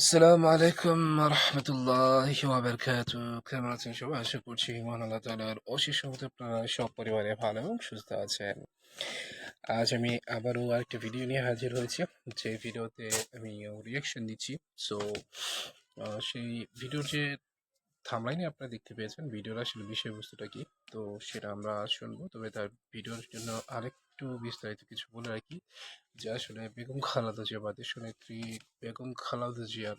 আসসালামু আলাইকুম রহমতুল্লাহি ওয়াবারকাতু কেমন আছেন সবাই? আশা করছি মহান আল্লাহ তাআলার অশেষ রহমতে আপনারা সব পরিবারে ভালো এবং সুস্থ আছেন। আজ আমি আবারও আরেকটা ভিডিও নিয়ে হাজির হয়েছি। যে ভিডিওতে আমি রিয়াকশন দিচ্ছি সো সেই ভিডিওর যে থামলাইনে আপনারা দেখতে পেয়েছেন ভিডিওর আসলে বিষয়বস্তুটা কি? তো সেটা আমরা শুনব। তবে তার ভিডিওর জন্য আরেকটু বিস্তারিত কিছু বলে রাখি। যে আসলে বেগম খালেদা জিয়া বা দেশ নেত্রী বেগম খালেদা জিয়ার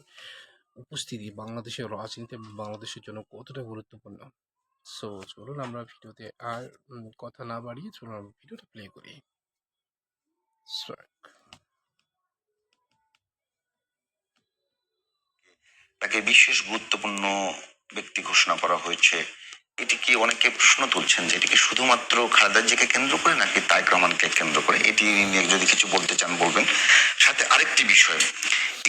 উপস্থিতি বাংলাদেশের রাজনীতি এবং বাংলাদেশের জন্য কতটা গুরুত্বপূর্ণ? সো চলুন আমরা ভিডিওতে আর কথা না বাড়িয়ে চলুন আমরা ভিডিওটা প্লে করি. তাকে বিশেষ গুরুত্বপূর্ণ ব্যক্তি ঘোষণা করা হয়েছে। এটি কি অনেকে প্রশ্ন তুলছেন যে এটিকে শুধুমাত্র খালেদা জিকে কেন্দ্র করে নাকি তাইক রহমানকে কেন্দ্র করে? এটি নিয়ে যদি কিছু বলতে চান, বলবেন। সাথে আরেকটি বিষয়,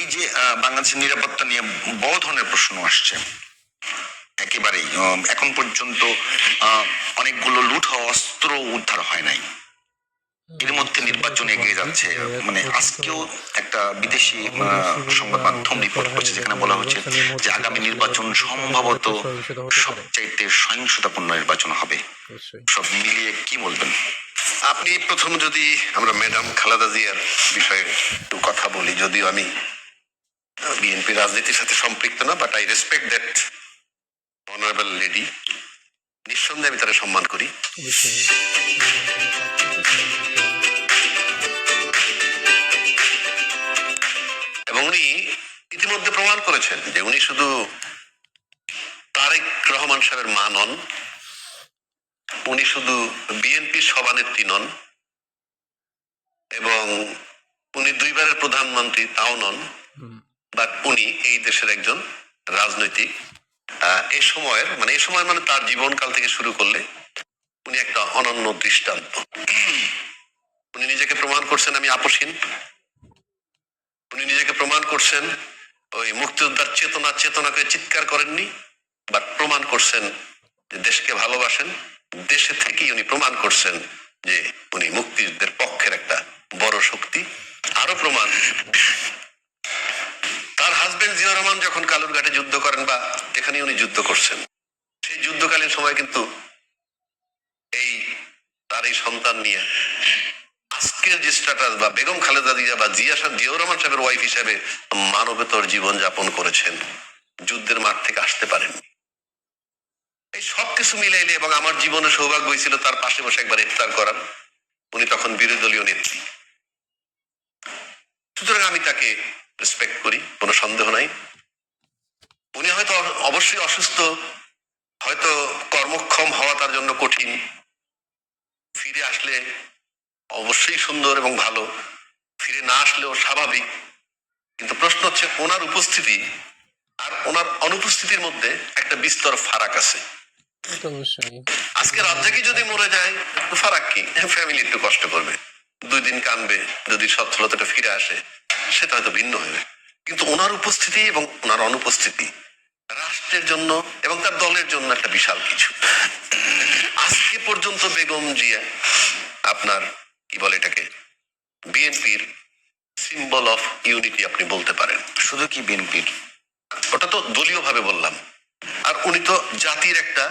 এই যে বাংলাদেশের নিরাপত্তা নিয়ে বড় ধরনের প্রশ্ন আসছে। একেবারেই এখন পর্যন্ত অনেকগুলো লুট হওয়া অস্ত্র উদ্ধার হয় নাই। এর মধ্যে নির্বাচন এগিয়ে যাচ্ছে। মানে আজকেও একটা বিদেশি সংবাদ মাধ্যম রিপোর্ট করেছে যেখানে বলা হচ্ছে যে আগামী নির্বাচন সম্ভবত সবচাইতে সহিংসতাপূর্ণ নির্বাচন হবে। সব মিলিয়ে কি বলবেন? আপনি প্রথম যদি আমরা ম্যাডাম খালেদা জিয়ার বিষয়ে একটু কথা বলি যদিও আমি বিএনপি রাজনীতির সাথে সম্পৃক্ত না but I respect that honourable lady নিঃসন্দেহে আমি তারা সম্মান করি। উনি ইতিমধ্যে প্রমাণ করেছেন যে উনি শুধু তারেক রহমান সাহেবের মা নন উনি শুধু বিএনপির সভানেত্রী নন এবং উনি দুইবারের প্রধানমন্ত্রী তাও নন বাট উনি এই দেশের একজন রাজনৈতিক। এই সময়ের মানে এ সময় মানে তার জীবনকাল থেকে শুরু করলে উনি একটা অনন্য দৃষ্টান্ত। উনি নিজেকে প্রমাণ করছেন আমি আপসীন উনি নিজেকে প্রমাণ করছেন, ওই মুক্তিযোদ্ধার চেতনা, চেতনাকে চিৎকার করেননি বাট প্রমাণ করছেন যে দেশকে ভালোবাসেন, দেশে থেকেই উনি প্রমাণ করছেন যে উনি মুক্তিযুদ্ধের পক্ষের একটা বড় শক্তি। আরও প্রমাণ, তার হাজবেন্ড জিয়া রহমান যখন কালুরঘাটে যুদ্ধ করেন বা যেখানে উনি যুদ্ধ করছেন, সেই যুদ্ধকালীন সময় কিন্তু এই তার এই সন্তান নিয়ে আজকের যে স্ট্যাটাস বা বেগম খালেদা জিয়া বা জিয়া সাহেব জিয়াউর রহমান সাহেবের ওয়াইফ হিসেবে মানবেতর জীবন যাপন করেছেন, যুদ্ধের মাঠ থেকে আসতে পারেন এই সব কিছু মিলাইলে এবং আমার জীবনে সৌভাগ্য হয়েছিল তার পাশে বসে একবার ইফতার করার। উনি তখন বিরোধী দলীয় নেত্রী। সুতরাং আমি তাকে রেসপেক্ট করি, কোনো সন্দেহ নাই। উনি হয়তো অবশ্যই অসুস্থ, হয়তো কর্মক্ষম হওয়া তার জন্য কঠিন। ফিরে আসলে অবশ্যই সুন্দর এবং ভালো। ফিরে না আসলেও স্বাভাবিক। কিন্তু প্রশ্ন হচ্ছে ওনার উপস্থিতি আর ওনার অনুপস্থিতির মধ্যে একটা বিস্তর ফারাক আছে। আজকে রাজ্জাকি যদি মরে যায় ফারাক কি? ফ্যামিলি একটু কষ্ট করবে। দুই দিন কানবে যদি সচ্ছলতাটা ফিরে আসে সেটা হয়তো ভিন্ন হবে। কিন্তু ওনার উপস্থিতি এবং ওনার অনুপস্থিতি রাষ্ট্রের জন্য এবং তার দলের জন্য একটা বিশাল কিছু। আজকে পর্যন্ত বেগম জিয়া আপনার কি বলে এটাকে? বিএনপির সিম্বল অফ ইউনিটি আপনি বলতে পারেন। শুধু কি বিএনপির ওটা তো দলীয় ভাবে বললাম। আর উনি তো জাতির একটা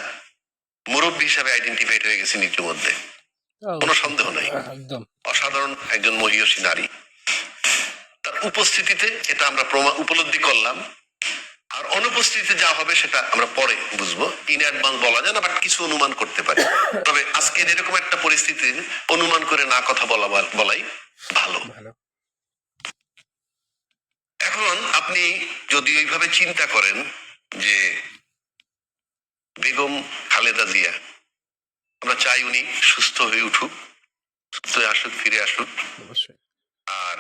মুরব্বী হিসাবে আইডেন্টিফাইড হয়ে গেছেন ইতিমধ্যে। কোনো সন্দেহ নাই। অসাধারণ একজন মহিয়সী নারী। তার উপস্থিতিতে এটা আমরা উপলব্ধি করলাম। আর অনুপস্থিতিতে যা হবে সেটা আমরা পরে বুঝব। ইন অ্যাডভান্স বলা যায় না বাট কিছু অনুমান করতে পারি। তবে আজকের এরকম একটা পরিস্থিতি অনুমান করে না কথা বলা বলাই ভালো। এখন আপনি যদি ওইভাবে চিন্তা করেন যে বেগম খালেদা জিয়া আমরা চাই উনি সুস্থ হয়ে উঠুক সুস্থ হয়ে আসুক ফিরে আসুক। আর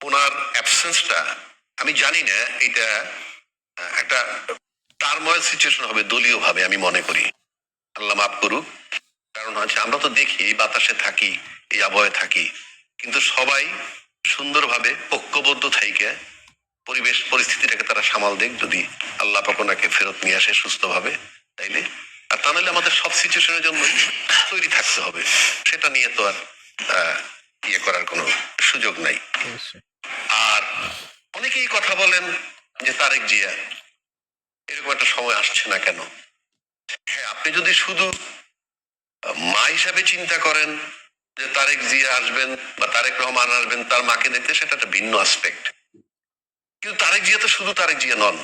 ওনার অ্যাবসেন্সটা আমি জানি না, এটা একটা টার্ময়েল সিচুয়েশন হবে দলীয় ভাবে আমি মনে করি। আল্লাহ মাফ করুক। কারণ হচ্ছে, আমরা তো দেখি, এই বাতাসে থাকি, এই আবহাওয়ায় থাকি। কিন্তু সবাই সুন্দরভাবে ঐক্যবদ্ধ থাইকে পরিবেশ, পরিস্থিতিটাকে তারা সামাল দেখ, যদি আল্লাহ পাক ওনাকে ফেরত নিয়ে আসে সুস্থভাবে, তাইলে। আর তা নাহলে আমাদের সব সিচুয়েশনের জন্য তৈরি থাকতে হবে। সেটা নিয়ে তো আর ইয়ে করার কোনো সুযোগ নাই। অনেকেই কথা বলেন যে তারেক জিয়া, এরকম একটা সময় আসছে না কেন? হ্যাঁ আপনি যদি শুধু মা হিসাবে চিন্তা করেন যে তারেক জিয়া আসবেন বা তারেক রহমান আসবেন, তার মাকে দেখতে সেটা একটা ভিন্ন আসপেক্ট কিন্তু তারেক জিয়া তো শুধু তারেক জিয়া নন।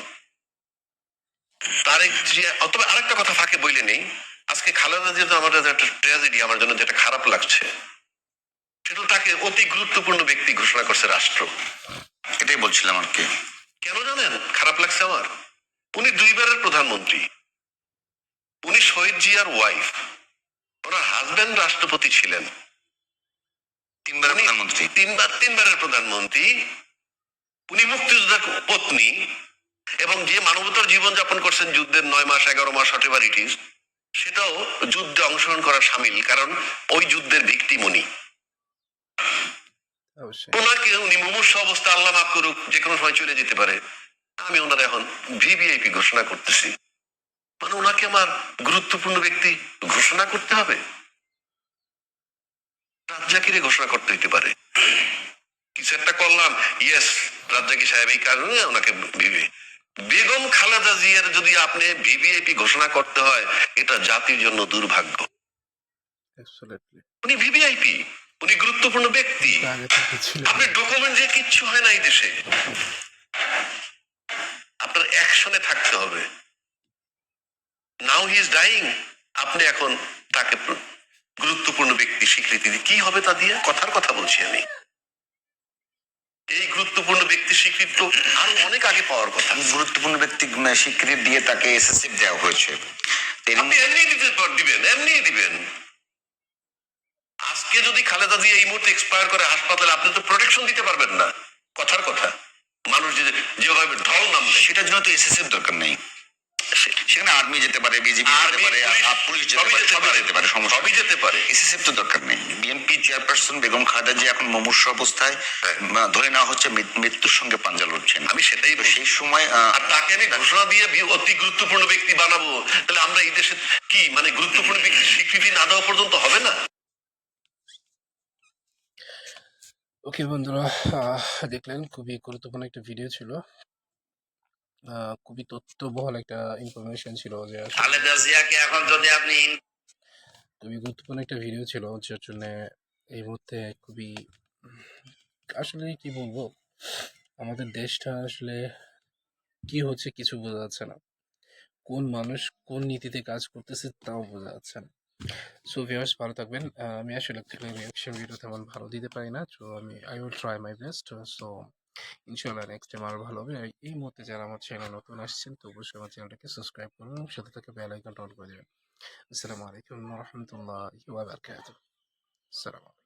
তারেক জিয়া তবে আরেকটা কথা ফাঁকে বইলে নেই। আজকে খালেদা জিয়া তো আমার একটা ট্র্যাজেডি আমার জন্য যেটা খারাপ লাগছে। সেটা তাকে অতি গুরুত্বপূর্ণ ব্যক্তি ঘোষণা করছে রাষ্ট্র। এটাই বলছিলাম আর কি। কেন জানেন? খারাপ লাগছে আমার। উনি দুইবারের প্রধানমন্ত্রী। উনি শহীদ জিয়ার ওয়াইফ ওনার হাজবেন্ড রাষ্ট্রপতি ছিলেন। তিনবার প্রধানমন্ত্রী। তিনবার তিনবারের প্রধানমন্ত্রী। উনি মুক্তিযোদ্ধা পত্নী এবং যে মানবতার জীবন যাপন করছেন যুদ্ধের নয় মাস এগারো মাস হটেবার ইট ইজ সেটাও যুদ্ধে অংশগ্রহণ করা সামিল কারণ ওই যুদ্ধের ভিক্টিম উনি। অবশ্যই। ওনাকে উনি মুমূর্ষ অবস্থা আল্লাহ মাফ করুক যে কোনো সময় চলে যেতে পারে। আমি ওনার এখন ভিভিআইপি ঘোষণা করতেছি। মানে ওনাকে আমার গুরুত্বপূর্ণ ব্যক্তি ঘোষণা করতে হবে? রাজ্জাকিরে ঘোষণা করতে হইতে পারে। কিছু একটা করলাম ইয়েস রাজ্জাকি সাহেব এই কারণে ওনাকে ভিভি বেগম খালেদা জিয়ার যদি আপনি ভিভিআইপি ঘোষণা করতে হয় এটা জাতির জন্য দুর্ভাগ্য। উনি ভিভিআইপি। উনি গুরুত্বপূর্ণ ব্যক্তি। আপনার ডকুমেন্ট যে কিচ্ছু হয় না এই দেশে। আপনার অ্যাকশনে থাকতে হবে। নাও হি ইজ ডাইং আপনি এখন তাকে গুরুত্বপূর্ণ ব্যক্তি স্বীকৃতি দিয়ে কি হবে তা দিয়ে? কথার কথা বলছি আমি। এই গুরুত্বপূর্ণ ব্যক্তি স্বীকৃতি তো আরও অনেক আগে পাওয়ার কথা। গুরুত্বপূর্ণ ব্যক্তি উম, স্বীকৃতি দিয়ে তাকে এসএসএফ দেওয়া হয়েছে। আপনি এমনি দিতে দিবেন এমনি দিবেন। আজকে যদি খালেদা দিয়ে এই মুহূর্তে এক্সপায়ার করে হাসপাতালে আপনি তো প্রোটেকশন দিতে পারবেন না। কথার কথা। মানুষ যে যেভাবে ঢল নামবে। সেটার জন্য তো এসএসএফ দরকার নেই। সেখানে আর্মি যেতে পারে বিজেপি যেতে পারে পুলিশ, যেতে পারে যেতে সবাই পারে। যেতে পারে সবই যেতে পারে। এসএসএফ তো দরকার নেই। বিএনপি চেয়ারপারসন বেগম খালেদা যে এখন মুমূর্ষ অবস্থায় ধরে নেওয়া হচ্ছে মৃত্যুর সঙ্গে পাঞ্জা লড়ছেন। আমি সেটাই সেই সময় আর তাকে আমি ঘোষণা দিয়ে অতি গুরুত্বপূর্ণ ব্যক্তি বানাবো। তাহলে আমরা এই দেশে কি? মানে গুরুত্বপূর্ণ ব্যক্তির স্বীকৃতি না দেওয়া পর্যন্ত হবে না? ওকে বন্ধুরা দেখলেন খুবই গুরুত্বপূর্ণ একটা ভিডিও ছিল। খুবই তথ্যবহল একটা ইনফরমেশন ছিল যে খালেদা জিয়াকে এখন যদি আপনি খুবই গুরুত্বপূর্ণ একটা ভিডিও ছিল যার জন্য এই মুহূর্তে খুবই আসলে কি বলব আমাদের দেশটা আসলে কি হচ্ছে কিছু বোঝা যাচ্ছে না। কোন মানুষ কোন নীতিতে কাজ করতেছে তাও বোঝা যাচ্ছে না। সো ভিউয়ার্স ভালো থাকবেন। আমি আসলে থেকে রিয়াকশন ভিডিও তেমন ভালো দিতে পারি না। তো আমি I will try my best so ইনশাল্লাহ নেক্সট টাইম আরও ভালো হবে। এই মুহূর্তে যারা আমার চ্যানেল নতুন আসছেন, তো অবশ্যই আমার চ্যানেলটাকে সাবস্ক্রাইব করুন সাথে থেকে বেল আইকনটা অন করে দেবেন। আসসালামু আলাইকুম রহমতুল্লাহ ওয়া বারাকাতুহু। আসসালামু আলাইকুম।